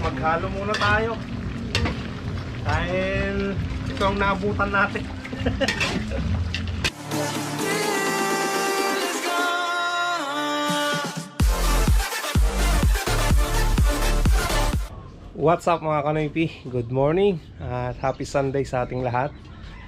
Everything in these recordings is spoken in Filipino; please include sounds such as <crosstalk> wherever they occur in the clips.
maghalo muna tayo. Dahil ito ang naabutan natin. <laughs> What's up mga kanoypi? Good morning at happy Sunday sa ating lahat.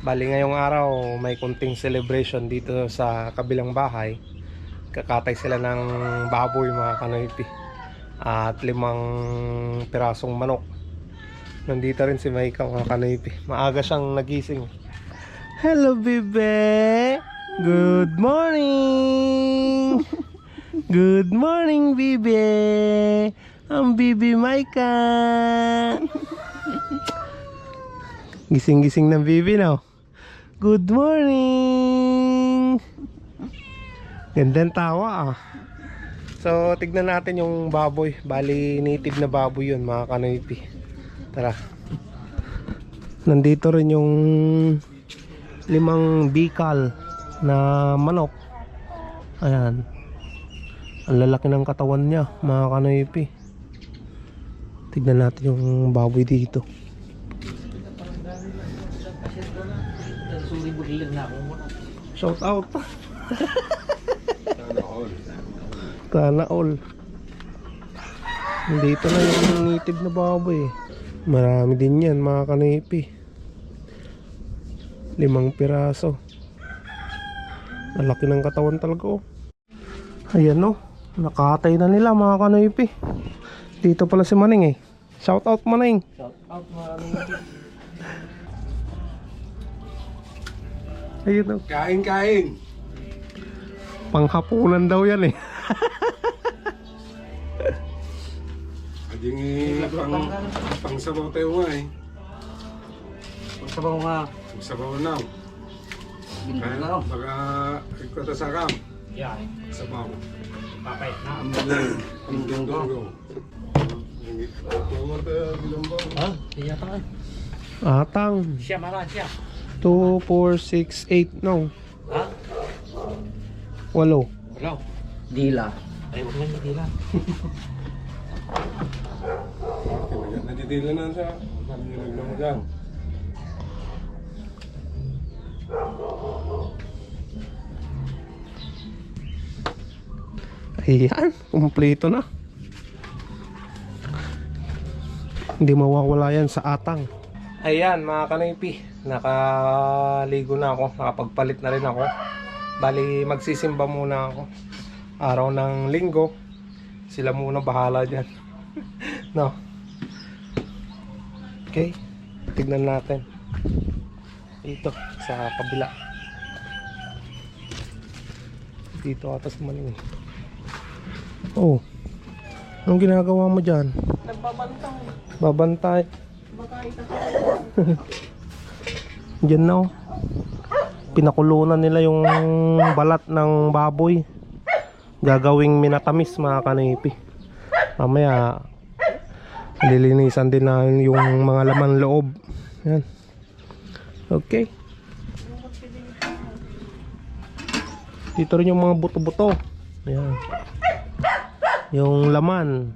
Bali ngayong araw may kunting celebration dito sa kabilang bahay. Kakatay sila ng baboy mga kanoypi. At limang pirasong manok. Nandito rin si Maika mga kanoypi. Maaga siyang nagising. Hello bebe! Good morning! Good morning, Bibi! Ang Bibi Maika! Gising-gising ng Bibi, no? Good morning! Gandang tawa, ah. So, tignan natin yung baboy. Bali, native na baboy yun, mga kanoypi. Tara. Nandito rin yung limang bikal na manok. Ayan. Ang lalaki ng katawan niya, mga kanoypi. Tignan natin yung baboy dito. Shout out. <laughs> Sana all. Dito na yung native na baboy. Marami din yan, mga kanoypi. Limang piraso. Lalaki ng katawan talaga oh. Ayan no. Nakatay na nila mga kanoypi. Dito pala si Maning eh. Shout out Maning. Shout out mga Ayun oh. Kain, kain. Panghapunan daw yan eh. Ading eh, pang, pang sabaw tayo nga eh. Sabaw nga. Pang sabaw na. Kaya na lang. baka ikota sa kam. Yeah. Sabaw. Papay na. Ang ang dungdungo. Ha? Siya pa. Atang. Siya mara siya. 2, 4, 6, 8, no. Ha? Walo. Wala. Dila. Ay, wag lang yung dila. Natitila na sa pag-ilag na mo dyan. Ayan, kumpleto na. Hindi mawawala yan sa atang. Ayan mga kanaypi, nakaligo na ako, nakapagpalit na rin ako. Bali, magsisimba muna ako. Araw ng linggo, sila muna bahala dyan. <laughs> no? Okay, tignan natin. Dito, sa kabila. Dito atas maling. Oh. Anong ginagawa mo dyan? Nagbabantang. Babantay. Diyan na oh. Pinakulunan nila yung balat ng baboy. Gagawing minatamis mga kanipi. Mamaya lilinisan din na yung mga laman loob. Yan. Okay. Dito rin yung mga buto-buto. Ayan. Yung laman.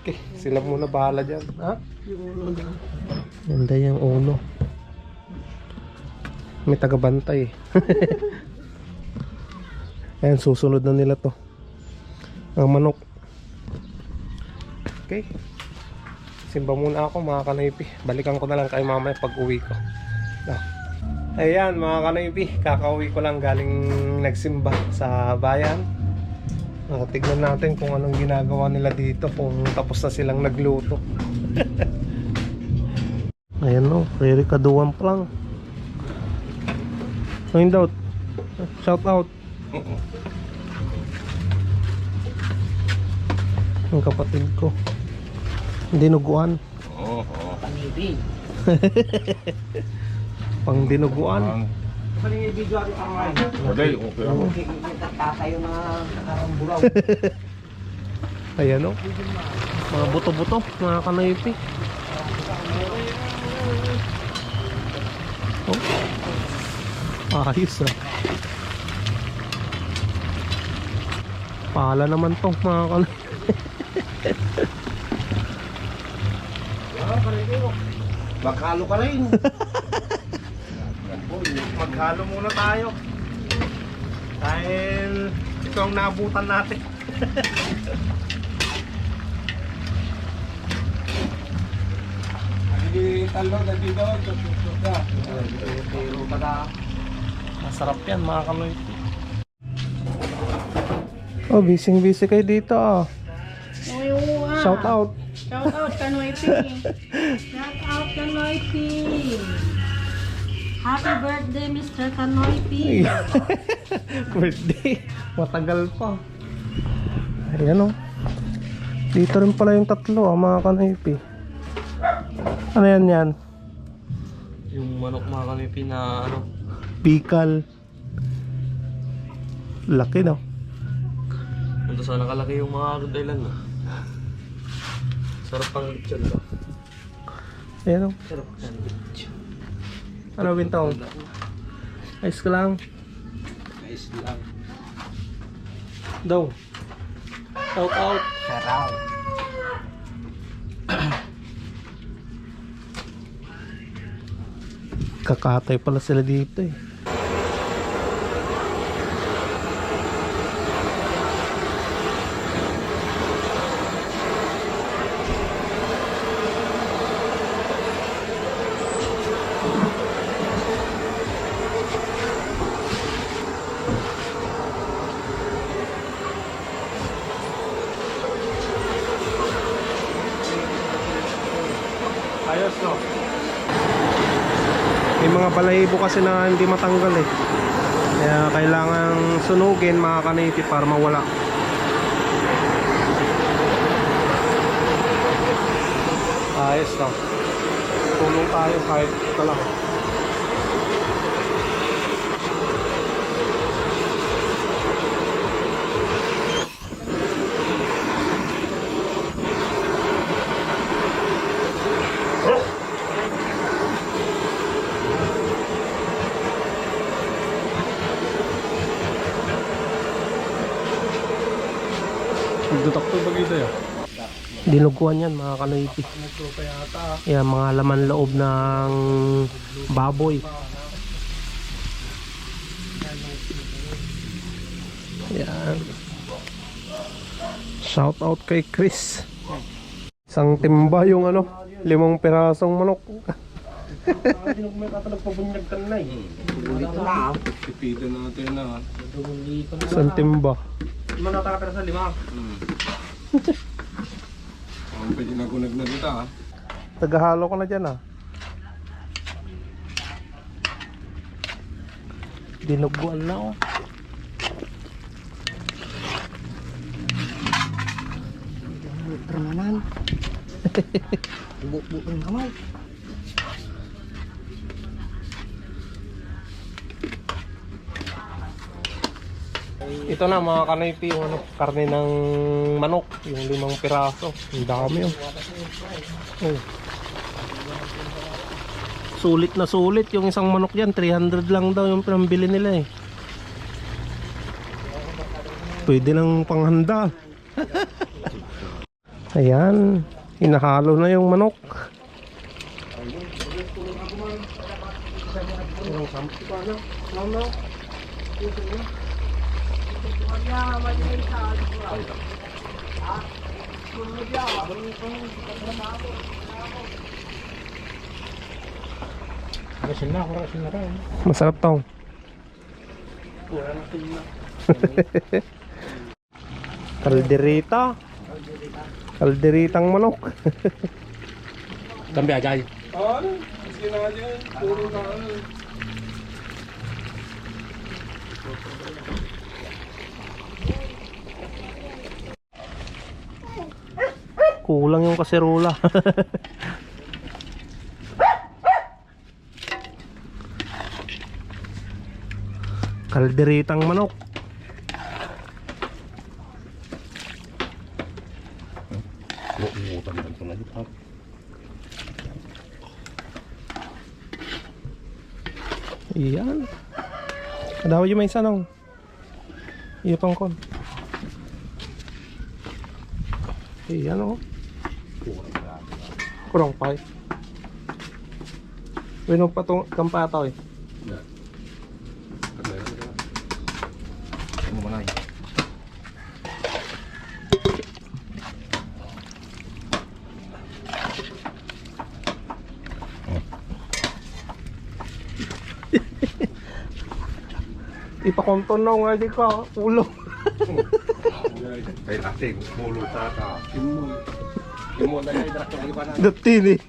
Okay, sila muna bahala dyan. Ha? Yung ulo. Ganda yung ulo. May tagabantay. <laughs> Ayan, susunod na nila to. Ang manok. Okay. Simba muna ako mga kanaypi. Balikan ko na lang kay mamaya pag uwi ko. Ah. Ayan mga kanaypi. Kakauwi ko lang galing nagsimba sa bayan. Ah, tignan natin kung anong ginagawa nila dito kung tapos na silang nagluto. <laughs> Ayan no, very kaduwan pa lang. Find out. Shout out. Ang kapatid ko. Dinuguan. Panibig. Pang dinuguan. Panibig ako ang Okay, okay. Hindi tatayo na karang buraw. Ayan o. Mga buto-buto. Mga kanaypi. Oh. Ayos ah. Pala naman to mga. Ah, Maghalo ka rin. Maghalo muna tayo. Dahil ito ang naabutan natin. Hindi talo na dito. Tutok ka. Pero pala. Masarap yan mga kanoy. Oh, busy busy kayo dito ah. Oo, ah. Shout out. Shout out Kanoy P. <laughs> Shout out Kanoy P. Happy birthday, Mr. Kanoy P. <laughs> Birthday. Matagal pa. Ayan oh. Dito rin pala yung tatlo ah, mga kanoypi. Ano yan yan? Yung manok mga kanipi na ano. Bikal. Laki no? Nandun sana kalaki yung mga Thailand na. Sarap pang lechon ba? Ayan oh. Sarap pang lechon. Ano bintang? Ayos ka lang. Nice lang. Daw. Shout out. Sarap. Kakatay pala sila dito eh. Ayos no? May mga balahibo kasi na hindi matanggal eh. Kaya kailangan sunugin mga kaniti para mawala. Ayos no? Tulong tayo kahit ito lang. Dinuguan yan mga kanoypi. Yan mga laman loob ng baboy. Yan. Shout out kay Chris. Isang timba yung ano, limang pirasong manok. Tipidan natin na. Isang timba. Lima na sa lima. <laughs> Ang pwede na gunag na dito ah. Tagahalo ko na dyan ah. Dinuguan na oh. Permanan. <laughs> Buk-buk ng kamay. Ito na mga kanaypi yung ano, karne ng manok, yung limang piraso. Ang dami oh. oh. Sulit na sulit yung isang manok yan, 300 lang daw yung pinambili nila eh. Pwede nang panghanda. <laughs> Ayan, hinahalo na yung manok. Masarap tong. <laughs> Kalderita. Kalderitang manok. Kambi ajay. Ano? Sige na dyan. Puro na ano. Kulang yung kaserola. <laughs> Kalderitang manok. Iyan. Kadawa yung may isa. Iya pang kon. Ayan o. Kurang pa eh. Winom pa itong kampataw eh. Ano mo na Ipakonton na nga di ka. Ulo. Kay ate, mulo sa ka. Imon. Imon na kay drakong iba na. Datin eh.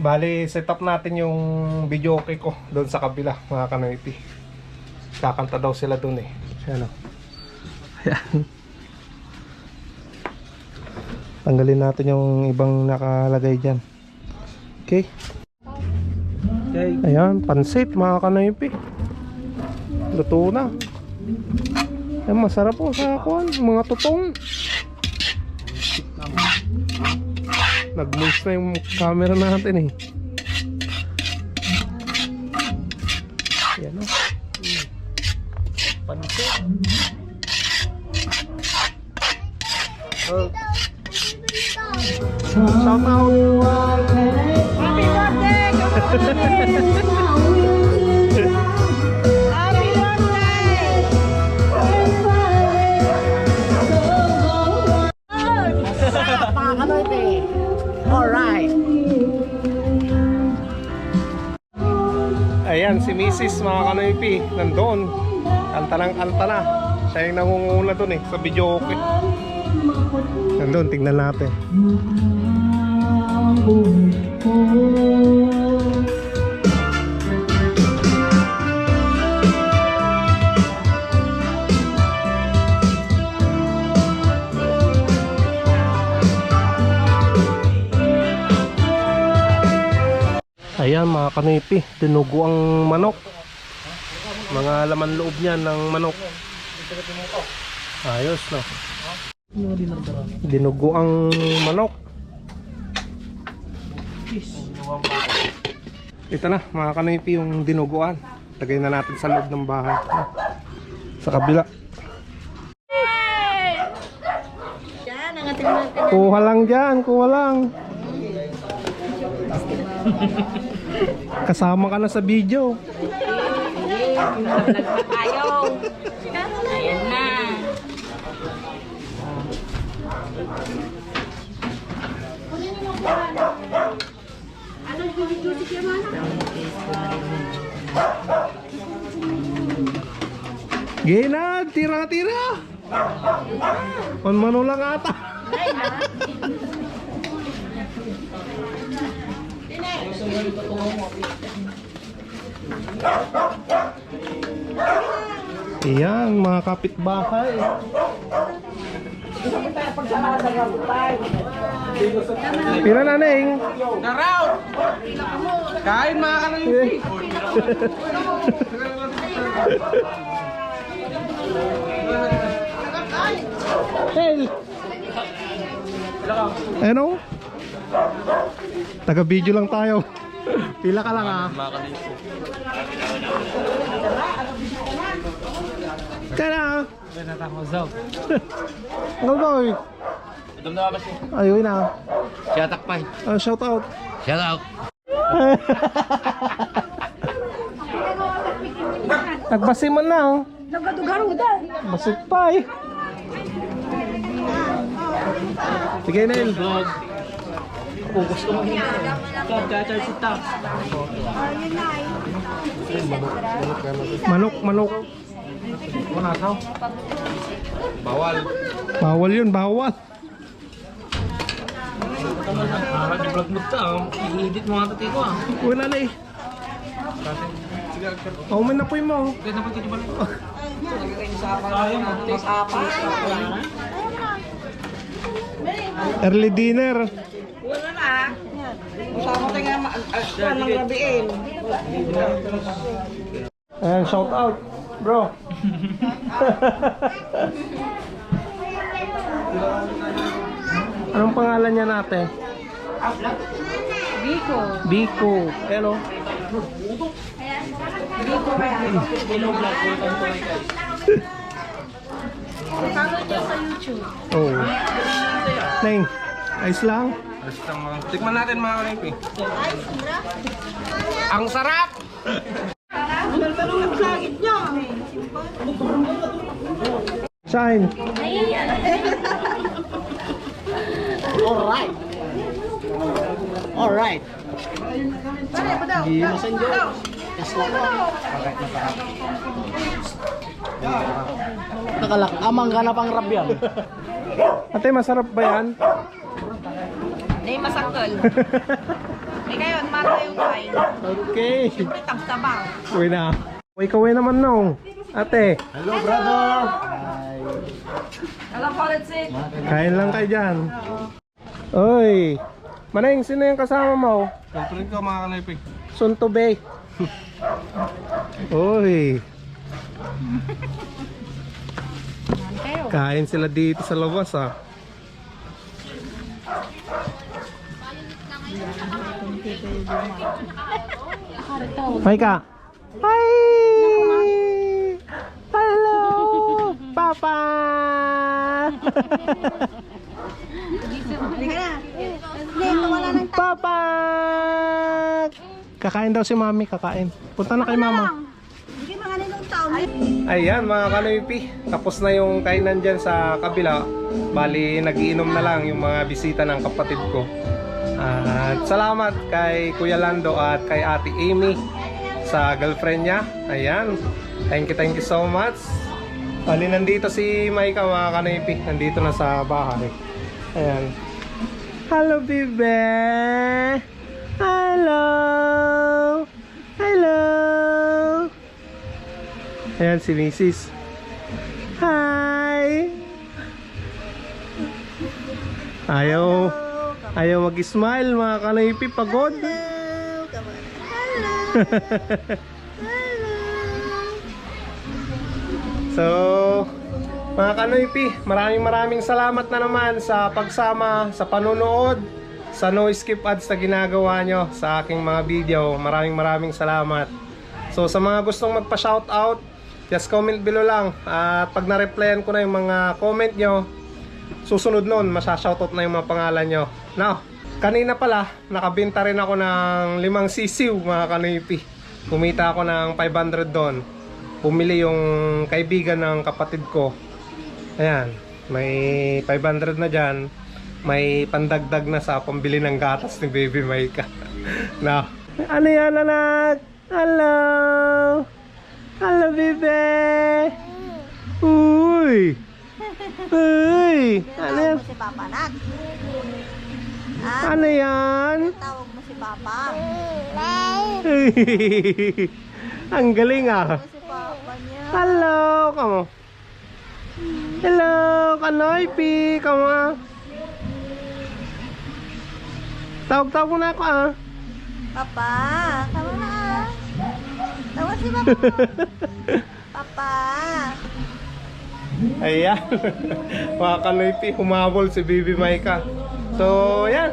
Bali, set up natin yung video okay ko doon sa kabila, mga kanoypi. Kakanta daw sila doon eh. Ayan o. Ayan. Tanggalin natin yung ibang nakalagay dyan. Okay. Ayan, pansit mga kanoypi. Luto na. Ayan, masarap po sa kuwan, mga tutong. Nag-moist na yung camera natin eh. Ayan o. Pansit. Oh. Shout out! Happy birthday! <laughs> Ayan, si Mrs. mga kanoypi, nandoon. Kanta ng kanta na. Siya yung nangunguna doon eh, sa video okay. Nandoon, tingnan natin. Ayan mga kanipi, dinugo ang manok. Mga laman loob niyan ng manok. Ayos no. Dinugo ang manok. Ito na mga kanipi yung dinuguan. Lagay na natin sa loob ng bahay. Sa kabila. Kuha lang dyan, kuha lang. Kasama ka na sa video. Ayaw. Ayan na. Gina, tira-tira. Panmano lang ata. Iyan, mga kapitbahay. Pila na neng? Kain mga kanang Hell! Ano? Taga-video lang tayo. Pila ka lang ah. Kaya na <laughs> ba siya? Ayun na. Uh, shout out. Shout out. <laughs> Nagbasiman na oh. Nagadugaruda. Basit pa eh. Sige Nel. Gusto mo hindi. Kaka-charge si tax. Manok, manok. Tao. Bawal. Bawal yun, bawal. Ah, di-vlog mo ta. I-edit mo nga ito ko ah. Wala na eh. Oh, may napoy mo. Ganda pa ito ba? Early dinner. Ayan, shout out, bro. Anong pangalan niya natin? Biko. Biko. Hello. Kasama niya sa YouTube. Oh. Neng, ayos lang. Basta mga... Tikman natin mga kanipi. Ang sarap! Shine. Alright. Alright. Gimasan Diyos. Yes lang. Nakalak, amang ganap ang rabyan. Ate, masarap ba yan? Hindi masakal. May kayo, mara yung wine. Okay. May tabtabang. Uy na. Uy, kaway naman no. Ate, Hello, brother. Alam ko kain lang kayo dyan. Uy. Maneng, sino yung kasama mo? Siyempre ko mga kanipi. Suntube. Uy. Kain sila dito sa labas ah. Hi ka. Hi. Hello, Papa. Papa. Kakain daw si Mami, kakain. Punta na kay Mama. Ayan mga kanoypi, tapos na yung kainan dyan sa kabila. Bali, nagiinom na lang yung mga bisita ng kapatid ko. At salamat kay Kuya Lando at kay Ate Amy sa girlfriend niya. Ayan, thank you, thank you so much. Bali, nandito si Maika mga kanoypi, nandito na sa bahay. Ayan. Hello, baby! Hello! Hello! Ayan si Mrs. Hi! Ayaw, ayaw mag-smile mga kanaypi, pagod. <laughs> so, mga kanoypi, maraming maraming salamat na naman sa pagsama, sa panonood, sa no skip ads na ginagawa nyo sa aking mga video. Maraming maraming salamat. So sa mga gustong magpa-shoutout, just comment below lang. At pag na-replyan ko na yung mga comment nyo, susunod nun, masya-shoutout na yung mga pangalan nyo. Now, kanina pala, nakabenta rin ako ng limang sisiw mga kanipi. Kumita ako ng 500 doon. Pumili yung kaibigan ng kapatid ko. Ayan, may 500 na dyan. May pandagdag na sa pambili ng gatas ni Baby Maika. <laughs> na, ano yan anak? Hello! Hello, baby! Uy! Uy! Ano yan? si Papa, nak. Ano yan? Tawag mo si Papa. Ang galing ah. Si Papa niya. Hello, kamo. Hello, Kanoypi, kamo. ah. Tawag-tawag mo na ako ah. Papa, tawag na. Tawag si Papa. <laughs> Papa. Ayan. Mga Kanoypi, humabol si Bibi Maika. So, yan.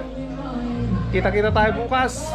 Kita-kita tayo bukas.